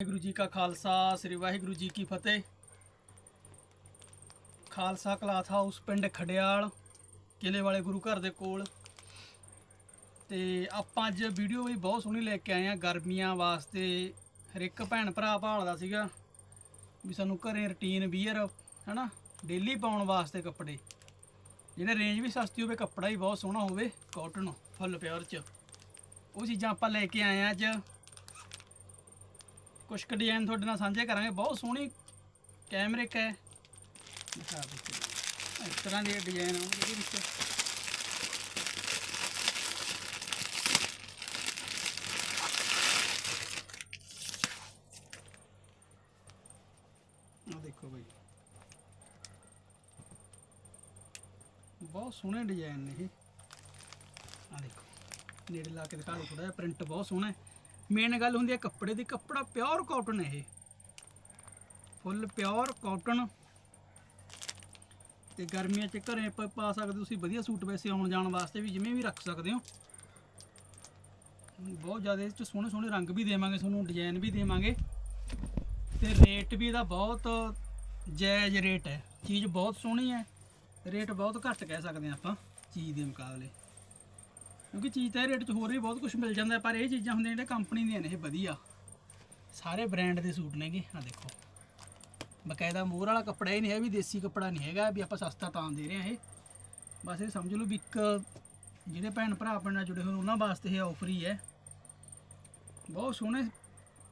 ਵਾਹਿਗੁਰੂ ਜੀ ਕਾ ਖਾਲਸਾ, ਸ੍ਰੀ ਵਾਹਿਗੁਰੂ ਜੀ ਕੀ ਫਤਿਹ। Khalsa cloth house ਪਿੰਡ ਖੜਿਆਲ ਕਿਲੇ ਵਾਲੇ ਗੁਰੂ ਘਰ ਦੇ ਕੋਲ। ਤੇ ਆਪਾਂ ਅੱਜ ਵੀਡੀਓ ਵੀ ਬਹੁਤ ਸੋਹਣੀ ਲੈ ਕੇ ਆਏ ਆ ਗਰਮੀਆਂ ਵਾਸਤੇ। ਹਰ ਇੱਕ ਭੈਣ ਭਰਾ ਭਾਲਦਾ ਸੀਗਾ ਵੀ ਸਾਨੂੰ ਘਰੇ ਰੁਟੀਨ ਵੀਅਰ ਹਨਾ ਡੇਲੀ ਪਾਉਣ ਵਾਸਤੇ ਕੱਪੜੇ। ਜਿਹੜੇ ਰੇਂਜ ਵੀ ਸਸਤੀ ਹੋਵੇ, ਕੱਪੜਾ ਵੀ ਬਹੁਤ ਸੋਹਣਾ ਹੋਵੇ ਕਾਟਨ ਫੁੱਲ ਪਿਓਰ ਚ। ਉਹ ਚੀਜ਼ਾਂ ਆਪਾਂ ਲੈ ਕੇ ਆਏ ਆ ਅੱਜ। ਕੁਝ ਕੁ ਡਿਜ਼ਾਈਨ ਤੁਹਾਡੇ ਨਾਲ ਸਾਂਝੇ ਕਰਾਂਗੇ। ਬਹੁਤ ਸੋਹਣੀ ਕੈਮਰਿਕ ਹੈ। ਦਿਖਾ ਦਿੱਤੇ ਇਸ ਤਰ੍ਹਾਂ ਦੇ ਡਿਜ਼ਾਈਨ ਆਉਣਗੇ ਇਹਦੇ ਵਿੱਚ। ਆ ਦੇਖੋ ਬਈ। ਬਹੁਤ ਸੋਹਣੇ ਡਿਜ਼ਾਈਨ ਨੇ ਇਹ। ਆ ਦੇਖੋ। ਨੇੜੇ ਲਾ ਕੇ ਦਿਖਾ ਦਿਓ ਥੋੜਾ ਜਿਹਾ। ਪ੍ਰਿੰਟ ਬਹੁਤ ਸੋਹਣਾ ਹੈ। ਮੇਨ ਗੱਲ ਹੁੰਦੀ ਹੈ ਕੱਪੜੇ ਦੀ, ਕੱਪੜਾ ਪਿਓਰ ਕਾਟਨ ਹੈ ਇਹ। ਫੁੱਲ ਪਿਓਰ ਕਾਟਨ ਤੇ ਗਰਮੀਆਂ 'ਚ ਘਰੇ ਪਾ ਸਕਦੇ ਤੁਸੀਂ, ਵਧੀਆ ਸੂਟ ਵੈਸੇ ਆਉਣ ਜਾਣ ਵਾਸਤੇ ਵੀ, ਜਿਵੇਂ ਵੀ ਰੱਖ ਸਕਦੇ ਹੋ। ਬਹੁਤ ਜ਼ਿਆਦਾ ਇਹ 'ਚ ਸੋਹਣੇ ਸੋਹਣੇ ਰੰਗ ਵੀ ਦੇਵਾਂਗੇ, ਤੁਹਾਨੂੰ ਡਿਜ਼ਾਈਨ ਵੀ ਦੇਵਾਂਗੇ। ਤੇ ਰੇਟ ਵੀ ਇਹਦਾ ਬਹੁਤ ਜਾਇਜ਼ ਰੇਟ ਹੈ। ਚੀਜ਼ ਬਹੁਤ ਸੋਹਣੀ ਹੈ। ਰੇਟ ਬਹੁਤ ਘੱਟ ਕਹਿ ਸਕਦੇ ਹਾਂ ਆਪਾਂ, ਚੀਜ਼ ਦੇ ਮੁਕਾਬਲੇ। ਕਿਉਂਕਿ ਚੀਜ਼ ਤਾਂ ਇਹ ਰੇਟ 'ਚ ਹੋਰ ਵੀ ਬਹੁਤ ਕੁਝ ਮਿਲ ਜਾਂਦਾ ਪਰ ਇਹ ਚੀਜ਼ਾਂ ਹੁੰਦੀਆਂ ਜਿਹੜੇ ਕੰਪਨੀ ਦੀਆਂ ਨੇ, ਇਹ ਵਧੀਆ। ਸਾਰੇ ਬ੍ਰਾਂਡ ਦੇ ਸੂਟ ਨੇਗੇ ਆ ਦੇਖੋ। ਬਕਾਇਦਾ ਮੋਹਰ ਵਾਲਾ ਕੱਪੜਾ ਇਹ ਨਹੀਂ ਹੈ ਵੀ ਦੇਸੀ ਕੱਪੜਾ ਨਹੀਂ ਹੈਗਾ, ਵੀ ਆਪਾਂ ਸਸਤਾ ਤਾਂ ਦੇ ਰਹੇ ਹਾਂ ਇਹ। ਬਸ ਇਹ ਸਮਝ ਲਓ ਵੀ ਇੱਕ ਜਿਹੜੇ ਭੈਣ ਭਰਾ ਆਪਣੇ ਨਾਲ ਜੁੜੇ ਹੋਏ ਉਹਨਾਂ ਵਾਸਤੇ ਇਹ ਆਫਰ ਹੀ ਹੈ। ਬਹੁਤ ਸੋਹਣੇ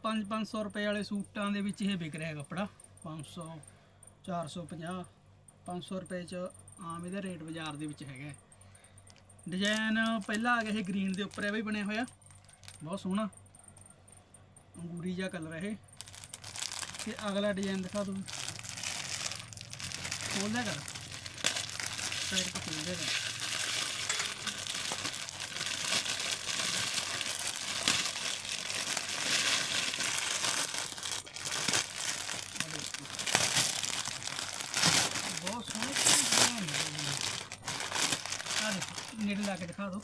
5-500 ਰੁਪਏ ਵਾਲੇ ਸੂਟਾਂ ਦੇ ਵਿੱਚ ਇਹ ਵਿਕ ਰਿਹਾ ਕੱਪੜਾ। 500 450 500 ਰੁਪਏ ਚ ਆਮ ਇਹਦਾ ਰੇਟ ਬਾਜ਼ਾਰ ਦੇ ਵਿੱਚ ਹੈਗਾ ਡਿਜ਼ਾਈਨ ਪਹਿਲਾਂ ਆ ਗਿਆ ਇਹ ਗ੍ਰੀਨ ਦੇ ਉੱਪਰ ਇਹ ਵੀ ਬਣਿਆ ਹੋਇਆ। ਬਹੁਤ ਸੋਹਣਾ। ਅੰਗੂਰੀ ਜਿਹਾ ਕਲਰ ਹੈ ਇਹ। ਤੇ ਅਗਲਾ ਡਿਜ਼ਾਈਨ ਦਿਖਾ ਦੂੰ ਖੋਲ ਲਿਆ ਕਰ। ਸਾਈਡ ਤੋਂ ਖੋਲ ਲਿਆ ਕਰ ਆਹ ਦੇਖੋ। ਬਹੁਤ ਸੋਹਣੇ ਡਿਜ਼ਾਈਨ ਨੇ ਆ ਦੇਖੋ ਨੇੜੇ ਲਾ ਕੇ ਦਿਖਾ ਦਿਓ।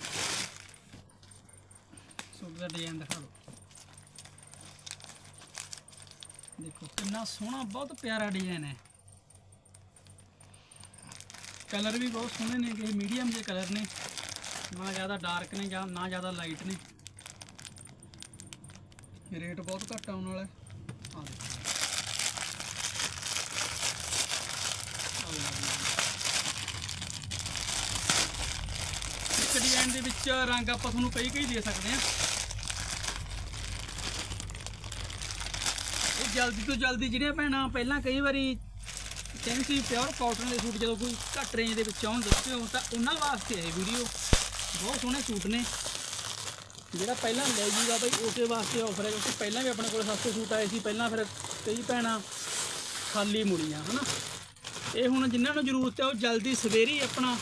ਸੂਟ ਦਾ ਡਿਜ਼ਾਈਨ ਦਿਖਾ ਦਿਓ। ਦੇਖੋ, ਕਿੰਨਾ ਸੋਹਣਾ, ਬਹੁਤ ਪਿਆਰਾ ਡਿਜ਼ਾਈਨ ਹੈ। ਕਲਰ ਵੀ ਬਹੁਤ ਸੋਹਣੇ ਨੇ ਕਿ ਮੀਡੀਅਮ ਜਿਹੇ ਕਲਰ ਨੇ। ਨਾ ਜ਼ਿਆਦਾ ਡਾਰਕ ਨੇ ਜਾਂ ਨਾ ਜ਼ਿਆਦਾ ਲਾਈਟ ਨੇ। ਰੇਟ ਬਹੁਤ ਘੱਟ ਆਉਣ ਵਾਲਾ ਹੈ ਆ ਦੇਖੋ ਆਹ ਵਾਲਾ design। ਇੱਕ ਡਿਜ਼ਾਈਨ ਦੇ ਵਿੱਚ ਰੰਗ ਆਪਾਂ ਤੁਹਾਨੂੰ ਕਈ ਕਈ ਦੇ ਸਕਦੇ ਹਾਂ। ਇਹ ਜਲਦੀ ਤੋਂ ਜਲਦੀ ਜਿਹੜੀਆਂ ਭੈਣਾਂ, ਪਹਿਲਾਂ ਕਈ ਵਾਰੀ ਕਹਿੰਦੇ ਸੀ ਪਿਓਰ ਕਾਟਨ ਦੇ ਸੂਟ ਜਦੋਂ ਕੋਈ ਘੱਟ ਰੇਂਜ ਦੇ ਵਿੱਚ ਆਉਣ ਦੱਸਦੇ ਦੱਸਿਓ ਤਾਂ ਉਹਨਾਂ ਵਾਸਤੇ ਇਹ ਵੀਡੀਓ ਬਹੁਤ ਸੋਹਣੇ ਸੂਟ ਨੇ। ਜਿਹੜਾ ਪਹਿਲਾਂ ਲੈ ਜੂਗਾ ਬਈ, ਉਸੇ ਵਾਸਤੇ ਆਫਰ ਹੈ, ਕਿਉਂਕਿ ਪਹਿਲਾਂ ਵੀ ਆਪਣੇ ਕੋਲ ਸਸਤੇ ਸੂਟ ਆਏ ਸੀ, ਪਹਿਲਾਂ ਫਿਰ ਕਈ ਭੈਣਾਂ ਖਾਲੀ ਮੁੜੀਆਂ, ਹਨਾ। ਇਹ ਹੁਣ ਜਿਨ੍ਹਾਂ ਨੂੰ ਜ਼ਰੂਰਤ ਹੈ, ਉਹ ਜਲਦੀ ਸਵੇਰੇ ਆਪਣਾ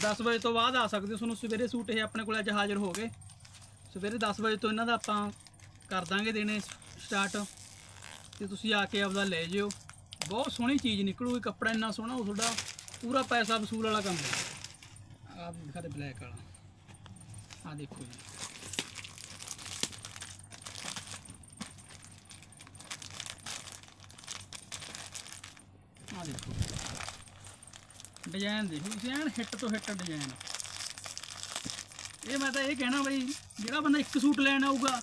10 ਵਜੇ ਤੋਂ ਬਾਅਦ ਆ ਸਕਦੇ ਹੋ। ਤੁਹਾਨੂੰ ਸਵੇਰੇ ਸੂਟ ਇਹ ਆਪਣੇ ਕੋਲ ਅੱਜ ਹਾਜ਼ਰ ਹੋ ਗਏ। ਸਵੇਰੇ 10 ਵਜੇ ਤੋਂ ਇਹਨਾਂ ਦਾ ਆਪਾਂ ਕਰ ਦਾਂਗੇ ਦੇਣੇ ਸਟਾਰਟ ਤੇ ਤੁਸੀਂ ਆ ਕੇ ਆਪਦਾ ਲੈ ਜਿਓ। ਬਹੁਤ ਸੋਹਣੀ ਚੀਜ਼ ਨਿਕਲੂਗੀ, ਕੱਪੜਾ ਇੰਨਾ ਸੋਹਣਾ, ਉਹ ਤੁਹਾਡਾ ਪੂਰਾ ਪੈਸਾ ਵਸੂਲ ਵਾਲਾ ਕੰਮ ਹੈ। ਆਹ ਦਿਖਾ ਦੇ ਬਲੈਕ ਵਾਲਾ। ਆ ਦੇਖੋ ਜੀ। ਆ ਦੇਖੋ। ਡਿਜ਼ਾਈਨ ਦੇਖੋ ਤੁਸੀਂ ਐਨ ਹਿੱਟ ਤੋਂ ਹਿੱਟ ਡਿਜ਼ਾਈਨ ਇਹ ਮੈਂ ਤਾਂ ਇਹ ਕਹਿਣਾ ਬਈ, ਜਿਹੜਾ ਬੰਦਾ ਇੱਕ ਸੂਟ ਲੈਣ ਆਊਗਾ,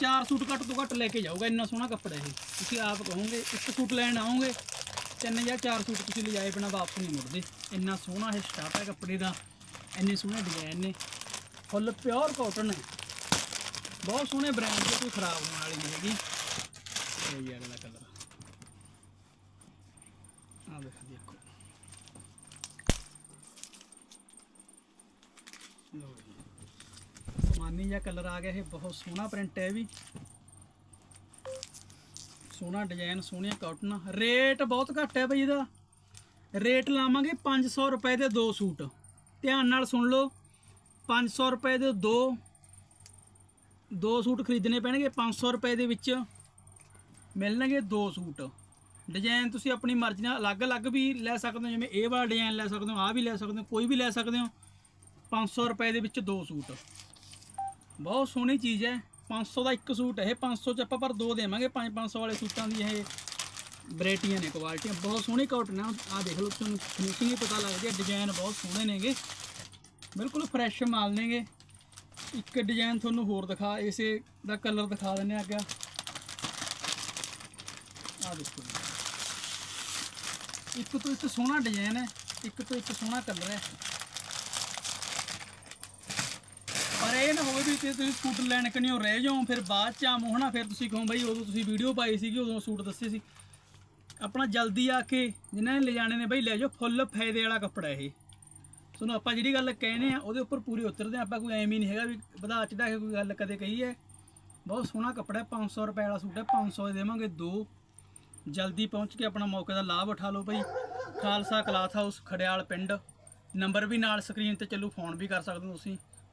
ਚਾਰ ਸੂਟ ਘੱਟ ਤੋਂ ਘੱਟ ਲੈ ਕੇ ਜਾਊਗਾ, ਇੰਨਾ ਸੋਹਣਾ ਕੱਪੜਾ ਇਹ। ਤੁਸੀਂ ਆਪ ਕਹੋਗੇ, ਇੱਕ ਸੂਟ ਲੈਣ ਆਓਗੇ, ਤਿੰਨ ਜਾਂ ਚਾਰ ਸੂਟ ਤੁਸੀਂ ਲਿਜਾਏ ਬਿਨਾ ਵਾਪਸ ਨਹੀਂ ਮੁੜਦੇ। ਇੰਨਾ ਸੋਹਣਾ ਇਹ ਸਟਾਫ ਹੈ ਕੱਪੜੇ ਦਾ। ਇੰਨੇ ਸੋਹਣੇ ਡਿਜ਼ਾਈਨ ਨੇ। ਫੁੱਲ ਪਿਓਰ ਕਾਟਨ ਹੈ। ਬਹੁਤ ਸੋਹਣੇ ਬ੍ਰਾਂਡ ਦੇ, ਕੋਈ ਖਰਾਬ ਹੋਣ ਵਾਲੀ ਨਹੀਂ ਹੈਗੀ। ਇਹ ਅਗਲਾ ਕਲਰ ਆ ਦੇਖੋ ਲਓ ਜੀ ਜਿਹਾ ਕਲਰ ਆ ਗਿਆ ਇਹ, ਬਹੁਤ ਸੋਹਣਾ ਪ੍ਰਿੰਟ ਹੈ ਇਹ ਵੀ। ਸੋਹਣਾ ਡਿਜ਼ਾਈਨ ਸੋਹਣੀਆਂ ਕਾਟਨ। ਰੇਟ ਬਹੁਤ ਘੱਟ ਹੈ ਬਈ ਇਹਦਾ। ਰੇਟ ਲਾਵਾਂਗੇ 500 ਰੁਪਏ ਦੇ ਦੋ ਸੂਟ। ਧਿਆਨ ਨਾਲ ਸੁਣ ਲਓ 500 ਰੁਪਏ ਦੇ ਦੋ ਦੋ ਸੂਟ ਖਰੀਦਣੇ ਪੈਣਗੇ 500 ਰੁਪਏ ਦੇ ਵਿੱਚ ਮਿਲਣਗੇ ਦੋ ਸੂਟ। ਡਿਜ਼ਾਈਨ ਤੁਸੀਂ ਆਪਣੀ ਮਰਜ਼ੀ ਨਾਲ ਅਲੱਗ-ਅਲੱਗ ਵੀ ਲੈ ਸਕਦੇ ਹੋ, ਜਿਵੇਂ ਇਹ ਵਾਲਾ ਡਿਜ਼ਾਈਨ ਲੈ ਸਕਦੇ ਹੋ, ਆਹ ਵੀ ਲੈ ਸਕਦੇ ਹੋ, ਕੋਈ ਵੀ ਲੈ ਸਕਦੇ ਹੋ। 500 ਰੁਪਏ ਦੇ ਵਿੱਚ ਦੋ ਸੂਟ। ਬਹੁਤ ਸੋਹਣੀ ਚੀਜ਼ ਹੈ। 500 ਦਾ ਇੱਕ ਸੂਟ ਹੈ। ਇਹ 500 ਚ ਆਪਾਂ ਪਰ ਦੋ ਦੇਵਾਂਗੇ। 5-500 ਵਾਲੇ ਸੂਟਾਂ ਦੀ ਇਹ ਵੈਰਾਈਟੀਆਂ ਨੇ ਕੁਆਲਿਟੀਆਂ ਬਹੁਤ ਸੋਹਣੀ ਕਾਟਨ ਹੈ। ਆ ਦੇਖ ਲਓ, ਤੁਹਾਨੂੰ ਫਿਨਿਸ਼ਿੰਗ ਹੀ ਪਤਾ ਲੱਗਦੀ ਹੈ। ਡਿਜ਼ਾਈਨ ਬਹੁਤ ਸੋਹਣੇ ਨੇਗੇ। ਬਿਲਕੁਲ ਫਰੈਸ਼ ਮਾਲ ਨੇਗੇ। ਇੱਕ ਡਿਜ਼ਾਈਨ ਤੁਹਾਨੂੰ ਹੋਰ ਦਿਖਾ, ਇਸੇ ਦਾ ਕਲਰ ਦਿਖਾ ਦਿੰਨੇ ਆ ਅੱਗੇ। ਆ ਦੇਖੋ ਇੱਕ ਤੋਂ ਇੱਕ ਸੋਹਣਾ ਡਿਜ਼ਾਈਨ ਹੈ। ਇੱਕ ਤੋਂ ਇੱਕ ਸੋਹਣਾ ਕਲਰ ਹੈ ਪਰ ਇਹ ਨਾ ਹੋਵੇ ਵੀ ਤੇ ਤੁਸੀਂ ਸੂਟ ਲੈਣ ਕਣੀਓ ਰਹਿ ਜਾਓ, ਫਿਰ ਬਾਅਦ ਚ ਆਮ ਹੋਣਾ, ਫਿਰ ਤੁਸੀਂ ਕਹੋ ਬਈ ਉਦੋਂ ਤੁਸੀਂ ਵੀਡੀਓ ਪਾਈ ਸੀਗੀ, ਉਦੋਂ ਸੂਟ ਦੱਸੇ ਸੀ। ਆਪਣਾ ਜਲਦੀ ਆ ਕੇ ਜਿਨ੍ਹਾਂ ਨੇ ਲਿਜਾਣੇ ਨੇ ਬਈ ਲੈ ਜਾਓ, ਫੁੱਲ ਫਾਇਦੇ ਵਾਲਾ ਕੱਪੜਾ ਇਹ। ਤੁਹਾਨੂੰ ਆਪਾਂ ਜਿਹੜੀ ਗੱਲ ਕਹਿੰਦੇ ਆ, ਉਹਦੇ ਉੱਪਰ ਪੂਰੇ ਉਤਰਦੇ ਆ, ਆਪਾਂ ਕੋਈ ਐਵੇਂ ਹੀ ਨਹੀਂ ਹੈਗਾ ਵੀ ਵਧਾ ਚੜਾ ਕੇ ਕੋਈ ਗੱਲ ਕਦੇ ਕਹੀ ਹੈ। ਬਹੁਤ ਸੋਹਣਾ ਕੱਪੜਾ ਹੈ 500 ਰੁਪਏ ਵਾਲਾ ਸੂਟ ਹੈ 500 ਦੇ ਦੇਵਾਂਗੇ ਦੋ। ਜਲਦੀ ਪਹੁੰਚ ਕੇ ਆਪਣਾ ਮੌਕੇ ਦਾ ਲਾਭ ਉਠਾ ਲਓ ਭਾਈ ਖਾਲਸਾ ਕਲਾਥ ਹਾਊਸ, ਖੜਿਆਲ ਪਿੰਡ। ਨੰਬਰ ਵੀ ਨਾਲ ਸਕਰੀਨ ਤੇ ਚੱਲੂ, ਫੋਨ ਵੀ ਕਰ ਸਕਦੇ ਹੋ ਤੁਸੀਂ।